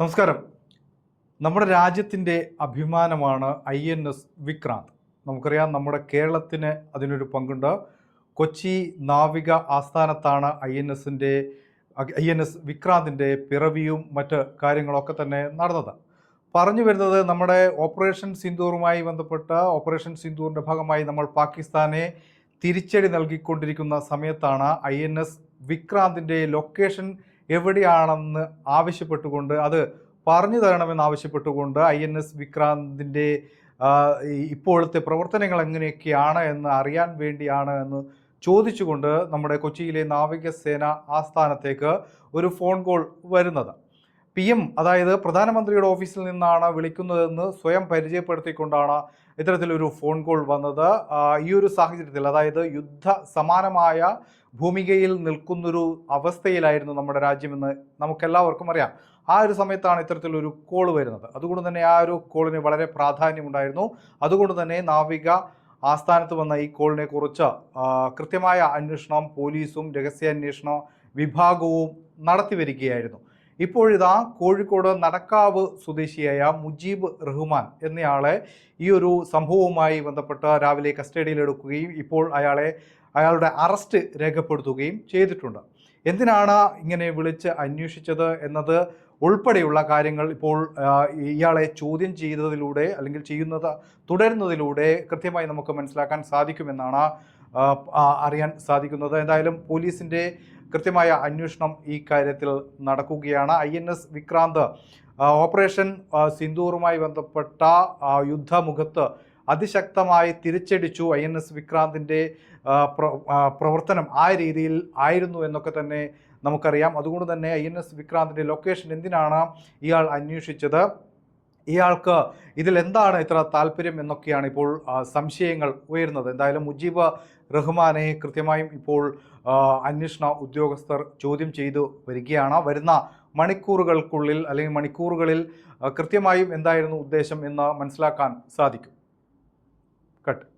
നമസ്കാരം. നമ്മുടെ രാജ്യത്തിന്റെ അഭിമാനമാണ് ഐ എൻ എസ് വിക്രാന്ത്. നമുക്കറിയാം നമ്മുടെ കേരളത്തിന് അതിനൊരു പങ്കുണ്ട്. കൊച്ചി നാവിക ആസ്ഥാനത്താണ് ഐ എൻ എസിന്റെ ഐ എൻ എസ് വിക്രാന്തിന്റെ പിറവിയും മറ്റ് കാര്യങ്ങളൊക്കെ തന്നെ നടന്നത്. പറഞ്ഞു വരുന്നത് നമ്മുടെ ഓപ്പറേഷൻ സിന്ദൂറുമായി ബന്ധപ്പെട്ട ഓപ്പറേഷൻ സിന്ദൂറിന്റെ ഭാഗമായി നമ്മൾ പാകിസ്ഥാനെ തിരിച്ചടി നൽകിക്കൊണ്ടിരിക്കുന്ന സമയത്താണ് ഐ എൻ എസ് വിക്രാന്തിന്റെ ലൊക്കേഷൻ എവിടെയാണെന്ന് ആവശ്യപ്പെട്ടുകൊണ്ട് അത് പറഞ്ഞു തരണമെന്ന് ആവശ്യപ്പെട്ടുകൊണ്ട് ഐ എൻ എസ് വിക്രാന്തിന്റെ ഇപ്പോഴത്തെ പ്രവർത്തനങ്ങൾ എങ്ങനെയൊക്കെയാണ് എന്ന് അറിയാൻ വേണ്ടിയാണ് എന്ന് ചോദിച്ചുകൊണ്ട് നമ്മുടെ കൊച്ചിയിലെ നാവികസേന ആസ്ഥാനത്തേക്ക് ഒരു ഫോൺ കോൾ വരുന്നത്. പി എം അതായത് പ്രധാനമന്ത്രിയുടെ ഓഫീസിൽ നിന്നാണ് വിളിക്കുന്നതെന്ന് സ്വയം പരിചയപ്പെടുത്തിക്കൊണ്ടാണ് ഇത്തരത്തിലൊരു ഫോൺ കോൾ വന്നത്. ഈ ഒരു സാഹചര്യത്തിൽ അതായത് യുദ്ധ സമാനമായ ഭൂമികയിൽ നിൽക്കുന്നൊരു അവസ്ഥയിലായിരുന്നു നമ്മുടെ രാജ്യമെന്ന് നമുക്കെല്ലാവർക്കും അറിയാം. ആ ഒരു സമയത്താണ് ഇത്തരത്തിലൊരു കോൾ വരുന്നത്. അതുകൊണ്ട് തന്നെ ആ ഒരു കോളിന് വളരെ പ്രാധാന്യമുണ്ടായിരുന്നു. അതുകൊണ്ട് തന്നെ നാവിക ആസ്ഥാനത്ത് വന്ന ഈ കോളിനെ കുറിച്ച് കൃത്യമായ അന്വേഷണം പോലീസും രഹസ്യാന്വേഷണ വിഭാഗവും നടത്തി വരികയായിരുന്നു. ഇപ്പോഴിതാ കോഴിക്കോട് നടക്കാവ് സ്വദേശിയായ മുജീബ് റഹ്മാൻ എന്നയാളെ ഈ ഒരു സംഭവവുമായി ബന്ധപ്പെട്ട് രാവിലെ കസ്റ്റഡിയിലെടുക്കുകയും ഇപ്പോൾ അയാളെ അയാളുടെ അറസ്റ്റ് രേഖപ്പെടുത്തുകയും ചെയ്തിട്ടുണ്ട്. എന്തിനാണ് ഇങ്ങനെ വിളിച്ച് അന്വേഷിച്ചത് എന്നത് ഉൾപ്പെടെയുള്ള കാര്യങ്ങൾ ഇപ്പോൾ ഇയാളെ ചോദ്യം ചെയ്തതിലൂടെ അല്ലെങ്കിൽ ചെയ്യുന്നത് തുടരുന്നതിലൂടെ കൃത്യമായി നമുക്ക് മനസ്സിലാക്കാൻ സാധിക്കുമെന്നാണ് അറിയാൻ സാധിക്കുന്നത്. എന്തായാലും പോലീസിന്റെ കൃത്യമായ അന്വേഷണം ഈ കാര്യത്തിൽ നടക്കുകയാണ്. I N S Vikrant operation സിന്ധൂറുമായി ബന്ധപ്പെട്ട യുദ്ധമുഖത്ത് അതിശക്തമായി തിരിച്ചടിച്ചു ഐ എൻ എസ് വിക്രാന്തിന്റെ പ്രവർത്തനം ആ രീതിയിൽ ആയിരുന്നു എന്നൊക്കെ തന്നെ നമുക്കറിയാം. അതുകൊണ്ട് തന്നെ ഐ എൻ എസ് വിക്രാന്തിന്റെ ലൊക്കേഷൻ എന്തിനാണ് ഇയാൾ അന്വേഷിച്ചത്? ഇയാൾക്ക് ഇതിൽ എന്താണ് ഇത്ര താല്പര്യം എന്നൊക്കെയാണ് ഇപ്പോൾ സംശയങ്ങൾ ഉയരുന്നത്. എന്തായാലും മുജീബ് റഹ്മാനെ കൃത്യമായും ഇപ്പോൾ അന്വേഷണ ഉദ്യോഗസ്ഥർ ചോദ്യം ചെയ്തു വരികയാണ്. വരുന്ന മണിക്കൂറുകൾക്കുള്ളിൽ അല്ലെങ്കിൽ മണിക്കൂറുകളിൽ കൃത്യമായും എന്തായിരുന്നു ഉദ്ദേശം എന്ന് മനസ്സിലാക്കാൻ സാധിക്കും. കട്ട്.